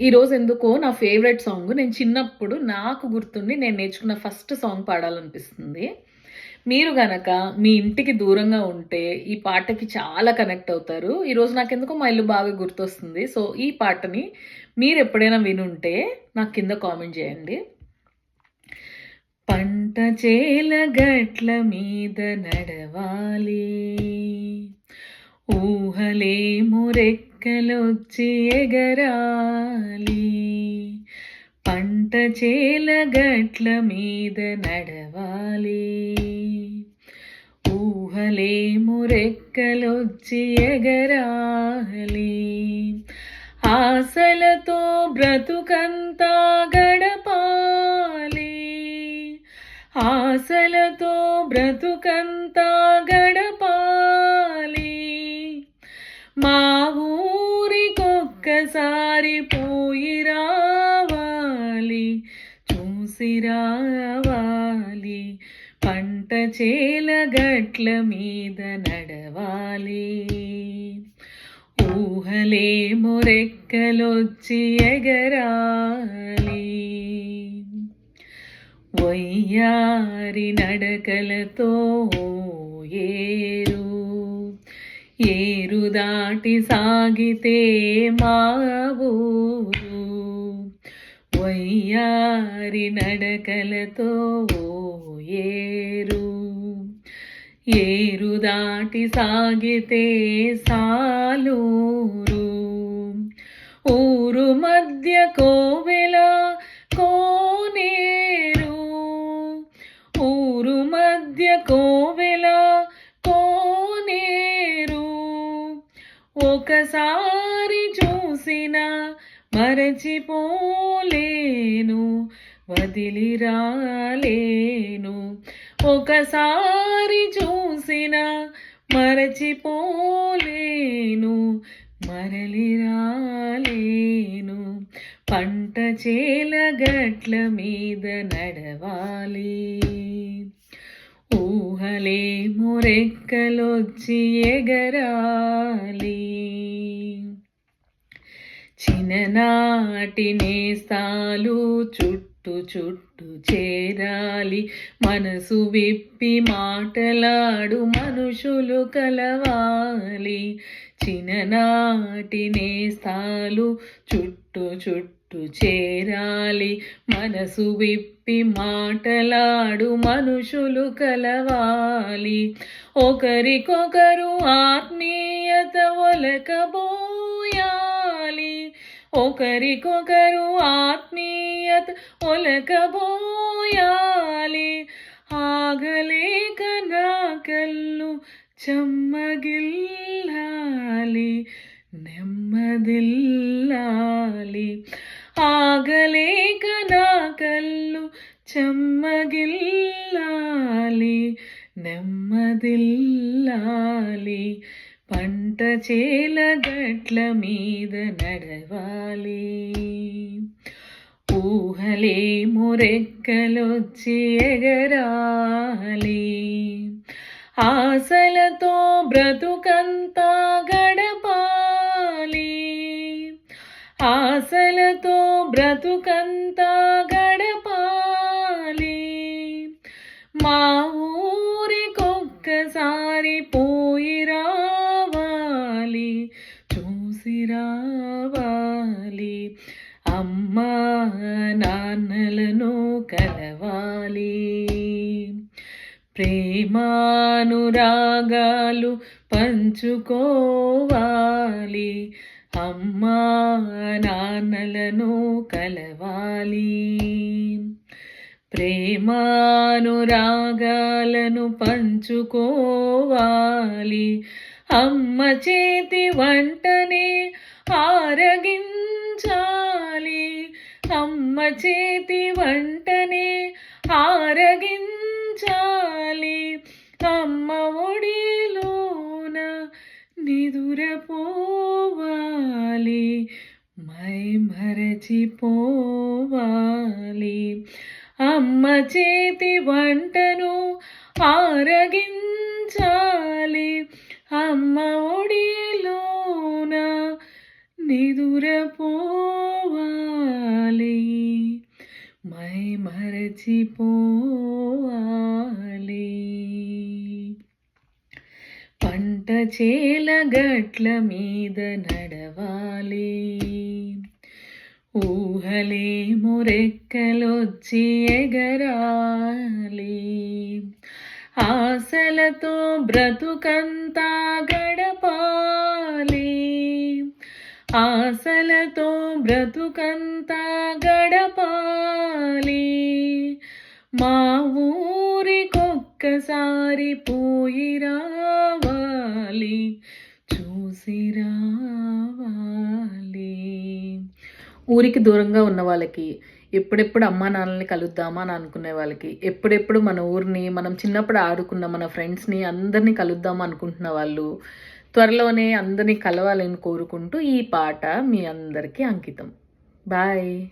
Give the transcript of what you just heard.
ఈరోజు ఎందుకో నా ఫేవరెట్ సాంగ్ నేను చిన్నప్పుడు నాకు గుర్తుండి నేను నేర్చుకున్న ఫస్ట్ సాంగ్ పాడాలనిపిస్తుంది. మీరు గనక మీ ఇంటికి దూరంగా ఉంటే ఈ పాటకి చాలా కనెక్ట్ అవుతారు. ఈరోజు నాకెందుకో మా ఇల్లు బాగా గుర్తొస్తుంది. సో ఈ పాటని మీరు ఎప్పుడైనా వినుంటే నాకు కింద కామెంట్ చేయండి. పంట చేల గట్ల మీద నడవాలి. ఊహలేమో రెక్కలొచ్చి ఎగరాలి. పంట చేల గట్ల మీద నడవాలి. ఊహలే రెక్కలొచ్చి ఎగరాలి. ఆశలతో బ్రతుకంతా గడపాలి. ఆశలతో బ్రతుకంతా గడపాలి. మా ఊరికొక్కసారి పోయి రావాలి చూసి రావాలి పంట చేల గట్ల మీద నడవాలి. ఊహలే మొరెక్కలొచ్చి ఎగరాలి. వయ్యారి నడకలతో ఏరు ఏరు దాటి సాగితే మా ఊరు వయ్యారి నడకలతో ఏరు ఏరు. దాటి సాగితే సాలూరు. ఊరు మధ్య కోవెల ఒకసారి చూసిన మరచిపోలేను వదిలి రాలేను. ఒకసారి చూసిన మరచిపోలేను మరలి రాలేను. పంట చేల గట్ల మీద నడవాలి. ఊహలే మురెక్కలొచ్చి ఎగరాలి. చిన్ననాటి నేస్తాలు చుట్టు చుట్టు చేరాలి. మనసు విప్పి మాటలాడు మనుషులు కలవాలి. చిన్ననాటి నేస్తాలు చుట్టు చుట్టు చేరాలి. మనసు విప్పి మాటలాడు మనుషులు కలవాలి. ఒకరికొకరు ఆత్మీయత ఒలకబో ఒకరికొకరు ఆత్మీయత ఒలకబోయాలి. ఆగలేక నా కళ్ళు చెమ్మగిల్లాలి. నెమ్మదిల్లాలి. ఆగలేక నా కళ్ళు చెమ్మగిల్లాలి. నెమ్మదిల్లాలి. పంట చేల గట్ల మీద నడవాలి. ఊహలే మొరెక్కలొచ్చి ఎగరాలి. ఆశలతో బ్రతుకంతా గడపాలి. ఆశలతో బ్రతుకంతా గడపాలి. మా కలిసి రావాలి. అమ్మ నాన్నలను కలవాలి. ప్రేమానురాగాలు పంచుకోవాలి. అమ్మ నాన్నలను కలవాలి. ప్రేమానురాగాలను పంచుకోవాలి. అమ్మ చేతి వంటనే ఆరగించాలి. అమ్మ చేతి వంటనే ఆరగించాలి. అమ్మ ఒడిలోన నిదురపోవాలి. మై మరచిపోవాలి. అమ్మ చేతి వంటను ఆరగి మరచిపోవాలి పంట చేల గట్ల మీద నడవాలి. ఊహలే మురెక్కలొచ్చి ఎగరాలి. ఆశలతో బ్రతుకంతా గడపా ఆశలతో బ్రతుకంతా గడపాలి. మా ఊరికొక్కసారి పోయి రావాలి. చూసి రావాలి. ఊరికి దూరంగా ఉన్న వాళ్ళకి ఎప్పుడెప్పుడు అమ్మా నాన్నల్ని కలుద్దామా అని అనుకునే వాళ్ళకి ఎప్పుడెప్పుడు మన ఊరిని మనం చిన్నప్పుడు ఆడుకున్న మన ఫ్రెండ్స్ని అందరినీ కలుద్దాం అనుకుంటున్న వాళ్ళు త్వరలోనే అందరినీ కలవాలని కోరుకుంటూ ఈ పాట మీ అందరికీ అంకితం. బాయ్.